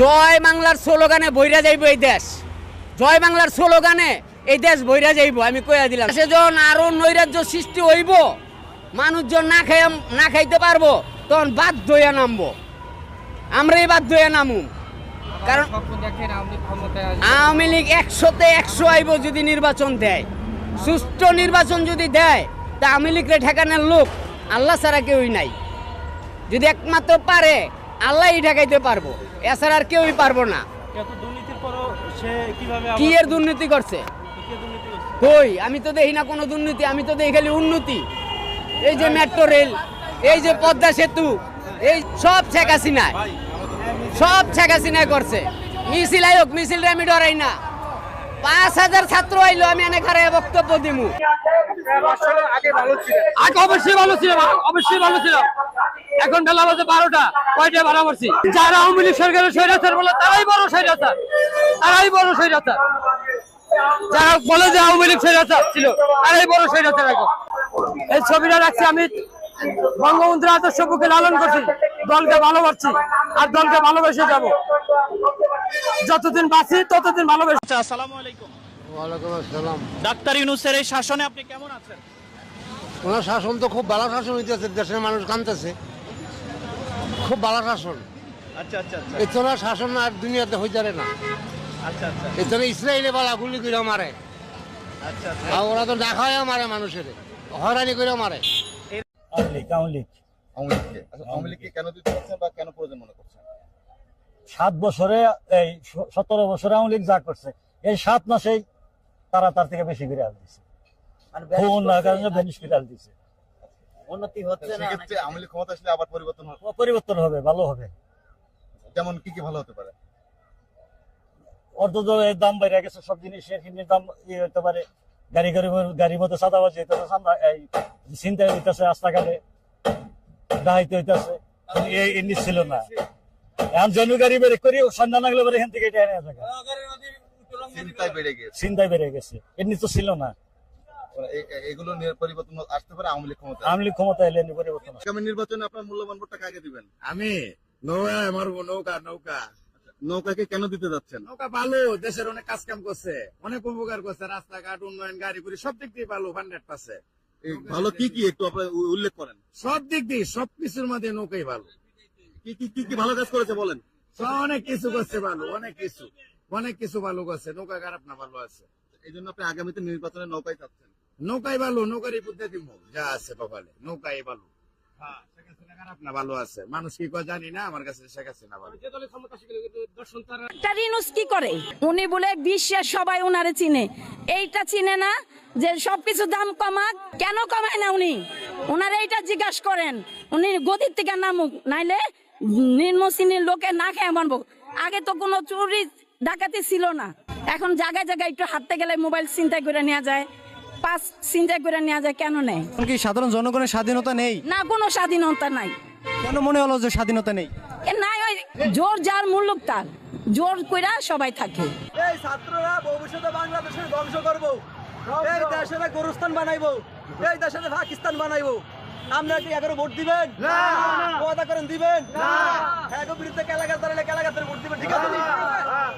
জয় বাংলার স্লোগানে বইরা যাইব এই দেশ। জয় বাংলার স্লোগানে এই দেশ বইরা যাইব, আমি কইয়া দিলাম। সেজন আরও নৈরাজ্য সৃষ্টি হইব মানুষজন না খাই না খাইতে পারব, তখন বাধ্য হইয়া নামবো। আমরাই বাধ্য হইয়া নামুম কারণ আওয়ামী লীগ একশোতে একশো আইব যদি নির্বাচন দেয়। সুষ্ঠু নির্বাচন যদি দেয়, তা আওয়ামী লীগরে ঠেকানোর লোক আল্লাহ ছাড়া কেউই নাই। যদি একমাত্র পারে আল্লাহই ঠেকাইতে পারব। এছাড়া আর কেউই পারব না। এত দুর্নীতির পরও সে কীভাবে কি এর দুর্নীতি করছে? কে দুর্নীতি করছে? কই? আমি তো দেখি না কোনো দুর্নীতি আমি তো দেখি খালি উন্নতি। এই যে মেট্রো রেল এই যে পদ্মা সেতু এই সব শেখ হাসিনায় সব শেখ হাসিনায় করছে। মিছিল আয়োগ মিছিল আমি ডরাই না। পাঁচ হাজার ছাত্র আইলো আমি এনে খারে বক্তব্য দিমু। আগে অবশ্যই ভালো ছিল অবশ্যই ভালো ছিল এখন বেলা বাজে বারোটা কয়টা ভাড়া মারছি? যারা আওয়ামী লীগ সরকারের স্বৈরাচার বলে তারাই বড় স্বৈরাচার। তারাই বড় স্বৈরাচার। যারা বলে যে আওয়ামী লীগ স্বৈরাচার ছিল তারাই বড় স্বৈরাচার এখন। এই ছবিটা রাখছি আমি। বঙ্গবন্ধুর আদর্শ বুকে লালন করছি দলকে ভালোবাসছি আর দলকে ভালোবেসে যাব। যতদিন বাঁচি ততদিন ভালোবেসে আচ্ছা আসসালামু আলাইকুম। ওয়ালাইকুম আসসালাম। ডাক্তার ইউনুসের এই শাসনে আপনি কেমন আছেন? ওনার শাসন তো খুব ভালো শাসন হইতেছে দেশের মানুষ কানতেছে। খুব ভালো শাসন। আচ্ছা আচ্ছা আচ্ছা। এই শাসন আর দুনিয়াতে হইতে না। আচ্ছা আচ্ছা এই ইসরায়েলে বালা গুলি করে মারে। আচ্ছা আর ওরা তো দেখায় মারে মানুষের। হয়রানি করে মারে। আওয়ামী লীগ আওয়ামী লীগ। আওয়ামী লীগকে আওয়ামী লীগকে কেন দিতে চাচ্ছেন বা কেন প্রয়োজন মনে করছেন? সাত বছরে এই সতেরো বছরে আওয়ামী লীগ যা করছে এই সাত মাসেই তারা তার থেকে বেশি করে আল দিছে খুন কারণে বেনিশ করে আল দিছে। উন্নতি সেক্ষেত্রে আওয়ামী লীগ ক্ষমতা আসলে আবার পরিবর্তন হবে? পরিবর্তন হবে ভালো হবে। যেমন কি কি ভালো হতে পারে? দাম গেছে সব জিনিসের দাম ইয়ে হতে পারে। গাড়ি গাড়ি গাড়ির মধ্যে সাদাবাজি হইতেছে সান্দা এই চিন্তায় হইতেছে রাস্তাঘাটে। ডাহাইতে হইতেছে। এই এমনি ছিল না। এখন জনু গাড়ি বেড়ে করি সন্ধ্যা লাগলে বেড়ে এখান থেকে এটা চিন্তায় বেড়ে গিয়েছে চিন্তায় বেড়ে গেছে। এমনি তো ছিল না। এগুলো পরিবর্তন আসতে পারে আওয়ামী লীগ ক্ষমতা আওয়ামী লীগ ক্ষমতা এলে পরিবর্তন আগামী নির্বাচনে আপনার মূল্যবান ভোটটা কাকে দিবেন? আমি নৌকা মারবো নৌকা নৌকা। নৌকাকে কেন দিতে যাচ্ছেন? নৌকা ভালো দেশের অনেক কাজ কাম করছে অনেক উপকার করছে রাস্তাঘাট উন্নয়ন গাড়ি গুড়ি সব দিক দিয়ে ভালো হান্ড্রেড পার্সে ভালো কি কি একটু আপনার উল্লেখ করেন। সব দিক দিয়ে সব কিছুর মধ্যে নৌকাই ভালো। কি কি কি কি ভালো কাজ করেছে বলেন? সব অনেক কিছু করছে ভালো অনেক কিছু। অনেক কিছু ভালো করছে নৌকা খারাপ না ভালো আছে। এই জন্য আপনি আগামীতে নির্বাচনে নৌকায় চাচ্ছেন। নৌকাই ভালো দিব যা আছে কপালে নৌকাই ভালো। হ্যাঁ শেখ হাসিনা খারাপ না? ভালো আছে। মানুষ কি কয় জানি না আমার কাছে শেখ হাসিনা ভালো। রিনুস কি করে? উনি বলে বিশ্বের সবাই উনারে চিনে। এইটা চিনে না যে সবকিছু দাম কমাক। কেন কমায় না উনি? উনারে এইটা জিজ্ঞাসা করেন। উনি গদির থেকে নামুক নাইলে নিম্ন শ্রেণির লোকে না খেয়ে মানবো আগে তো কোনো চুরি ডাকাতি ছিল না। এখন জায়গায় জায়গায় একটু হাঁটতে গেলে মোবাইল চিন্তা করে নেওয়া যায়। পাস চিন্তা করে নেওয়া যায় কেন নেই কি সাধারণ জনগণের স্বাধীনতা নেই? না কোনো স্বাধীনতা নাই। কেন মনে হলো যে স্বাধীনতা নেই? এ নাই ওই জোর যার মূল্যক তার। জোর কইরা সবাই থাকে। এই ছাত্ররা ভবিষ্যতে বাংলাদেশের ধ্বংস করব। এই দেশের গুরুস্থান বানাইবো। এই দেশের পাকিস্তান বানাইবো। আমরা কি এগারো ভোট দিবেন? ওয়াদা করেন দিবেন? এগো বিরুদ্ধে কেলাগাছ দাঁড়ালে কেলাগাছের ভোট দিবেন ঠিক আছে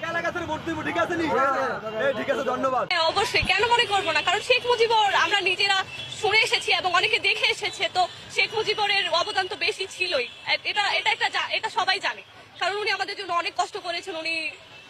কেলাগাছের ভোট দিব ঠিক আছে ঠিক আছে। ধন্যবাদ। হ্যাঁ, অবশ্যই। কেন মনে করব না? কারণ শেখ মুজিবর আমরা নিজেরা শুনে এসেছি এবং অনেকে দেখে এসেছে তো শেখ মুজিবরের অবদান তো বেশি ছিলই। এটা এটা একটা এটা সবাই জানে। কারণ উনি আমাদের জন্য অনেক কষ্ট করেছেন উনি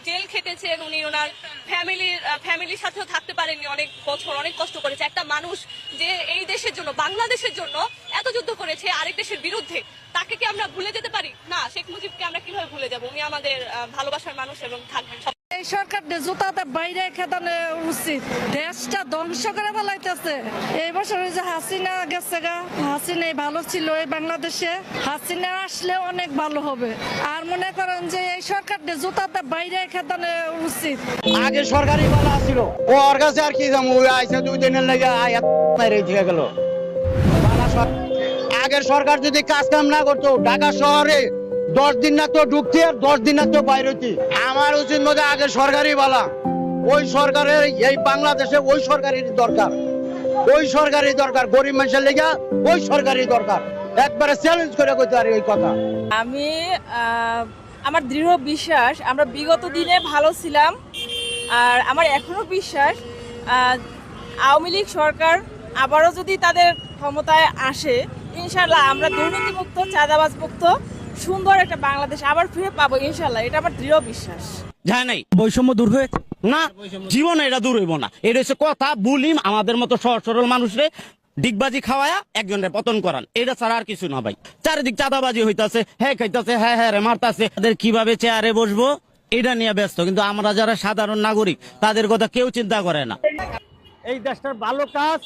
জেল খেটেছেন উনি, ওনার ফ্যামিলির ফ্যামিলির সাথেও থাকতে পারেননি অনেক বছর, অনেক কষ্ট করেছে। একটা মানুষ যে এই দেশের জন্য, বাংলাদেশের জন্য এত যুদ্ধ করেছে আরেক দেশের বিরুদ্ধে, তাকে কি আমরা ভুলে যেতে পারি? না, শেখ মুজিবকে আমরা কীভাবে ভুলে যাব? উনি আমাদের ভালোবাসার মানুষ এবং থাকবেন এই সরকার জুতাতে বাইরে খেদানো উচিত। দেশটা ধ্বংস করে ফেলাইতেছে। এই বছর যে হাসিনা গেছে গা। হাসিনাই ভালো ছিল এই বাংলাদেশে। হাসিনা আসলে অনেক ভালো হবে। আর মনে করেন যে এই সরকার জুতাতে বাইরে খেদানো উচিত। আগে সরকারি বালা ছিল কাছে আর কি দুই দিনের লাগে আয়াত মেরে দিয়ে গেল। আগের সরকার যদি কাজ কাম না করতো, ঢাকা শহরে দশ দিন না তো ঢুকতে আর দশ দিন না তো বাইরতি আমার উচিত মধ্যে আগে সরকারি বালা। ওই সরকারের এই বাংলাদেশে ওই সরকারের দরকার। ওই সরকারি দরকার। গরিব মানুষের লেগে ওই সরকারি দরকার। একবারে চ্যালেঞ্জ করে কইতে পারি ওই কথা। আমি আমার দৃঢ় বিশ্বাস, আমরা বিগত দিনে ভালো ছিলাম। আর আমার এখনও বিশ্বাস আওয়ামী লীগ সরকার আবারও যদি তাদের ক্ষমতায় আসে ইনশাল্লাহ আমরা দুর্নীতিমুক্ত চাঁদাবাজ মুক্ত সুন্দর একটা বাংলাদেশ আবার ফিরে পাবো ইনশাল্লাহ এটা আমার দৃঢ় বিশ্বাস। যায় নাই। বৈষম্য দূর হয়েছে? না জীবনে এটা দূর হইব না। এটা হচ্ছে কথা বুলিম আমাদের মতো সহজ সরল মানুষরে ডিগবাজি খাওয়ায়া একজনের পতন করান। এটা ছাড়া আর কিছু না ভাই। চারিদিক চাঁদাবাজি হইতাছে হ্যাঁ খাইতাছে হ্যাঁ হ্যাঁ রে মারতাছে। তাদের কীভাবে চেয়ারে বসবো? এটা নিয়ে ব্যস্ত। কিন্তু আমরা যারা সাধারণ নাগরিক তাদের কথা কেউ চিন্তা করে না। এই দেশটার ভালো কাজ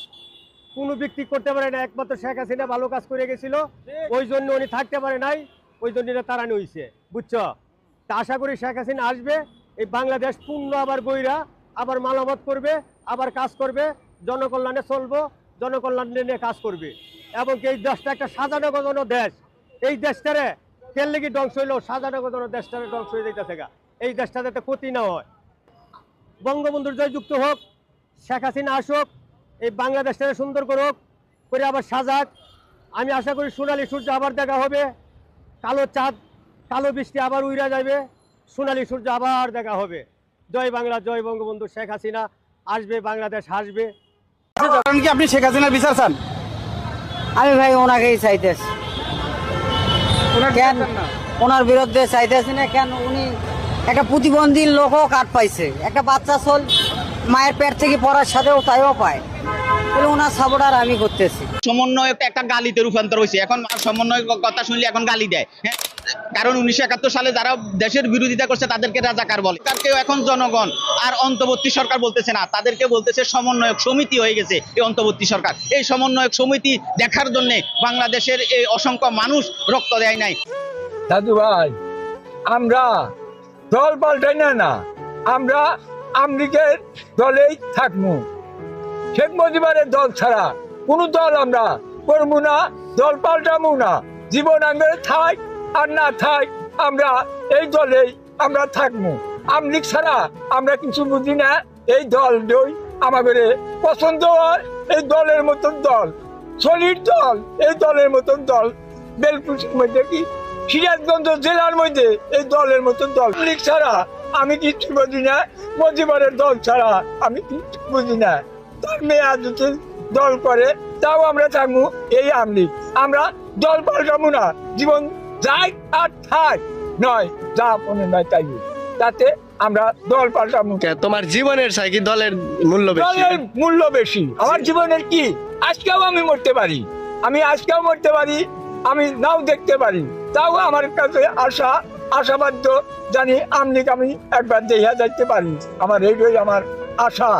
কোনো ব্যক্তি করতে পারে না। একমাত্র শেখ হাসিনা ভালো কাজ করে গেছিল। ওই জন্য উনি থাকতে পারে নাই। ওই জন্য তাড়ানো হয়েছে বুঝছ? তা আশা করি শেখ হাসিনা আসবে, এই বাংলাদেশ পূর্ণ আবার বইরা, আবার মানবত করবে, আবার কাজ করবে, জনকল্যাণে চলবো, জনকল্যাণ নিয়ে কাজ করবে। এবং এই দেশটা একটা সাজানো গোজানো দেশ। এই দেশটারে তেল লেগে ধ্বংস হইলেও সাজানো গোজানো দেশটারে ধ্বংস হয়ে যাইতেছে গা। এই দেশটা যাতে ক্ষতি না হয়। বঙ্গবন্ধুর জয়যুক্ত হোক, শেখ হাসিনা আসুক, এই বাংলাদেশটাকে সুন্দর করুক, করে আবার সাজাক। আমি আশা করি সোনালী সূর্য আবার দেখা হবে। কালো চাঁদ কালো বৃষ্টি আবার উইরা যাবে সোনালি সূর্য আবার দেখা হবে। জয় বাংলা জয় বঙ্গবন্ধু শেখ হাসিনা। আসবে বাংলাদেশ হাসবে। কারণ কি আপনি শেখ হাসিনার বিচার চান? আমি ভাই ওনাকেই চাইতেছি। কেন? ওনার বিরুদ্ধে চাইতেছি না কেন? উনি একটা প্রতিবন্ধী লোকও কাট পাইছে। একটা বাচ্চা চল মায়ের পেট থেকে পড়ার সাথেও তাইও পায়। তাহলে ওনার সাপোর্টার আমি করতেছি। সমন্বয়ক একটা গালিতে রূপান্তর হয়েছে। এখন সমন্বয় কথা শুনলে এখন গালি দেয়। হ্যাঁ? কারণ উনিশশো একাত্তর সালে যারা দেশের বিরোধিতা করছে তাদেরকে রাজাকার বলে। তাদেরকেও এখন জনগণ আর অন্তর্বর্তী সরকার বলতেছে না। তাদেরকে বলতেছে সমন্বয়ক সমিতি হয়ে গেছে এই অন্তর্বর্তী সরকার। এই সমন্বয়ক সমিতি দেখার জন্য বাংলাদেশের এই অসংখ্য মানুষ রক্ত দেয় নাই। দাদু ভাই আমরা দল পাল্টাই না না আমরা আমলিগের দলেই থাকব। শেখ মুজিবের দল ছাড়া কোন দল আমরা করব না, দল পাল্টাবো না। জীবন আমরা থাক আর না থাক আমরা এই দলেই আমরা থাকব। আমলিগ ছাড়া আমরা কিছু বুঝি না, এই দল দই আমাদের পছন্দ হয়, এই দলের মতন দল, সলিড দল, এই দলের মতন দল বেলকুচির মধ্যে কি? সিরাজগঞ্জ জেলার মধ্যে এই দলের মতন দল। লীগ ছাড়া আমি কিচ্ছু বুঝি না মজিবারের দল ছাড়া আমি কিচ্ছু বুঝি না। তার মেয়ে যদি দল করে তাও আমরা থাকব এই আমলিগ আমরা দল পাল্টাবো না। জীবন যাই আর থাক নয় যা মনে নয় তাই। তাতে আমরা দল পাল্টাবো তোমার জীবনের চাই কি দলের মূল্য দলের মূল্য বেশি। আমার জীবনের কি? আজকেও আমি মরতে পারি। আমি আজকেও মরতে পারি। আমি নাও দেখতে পারি। তাও আমার কাছে আশা আশাবাদ্য জানি আমলিক আমি একবার দেখা যাইতে পারি। আমার এইটাই আমার আশা।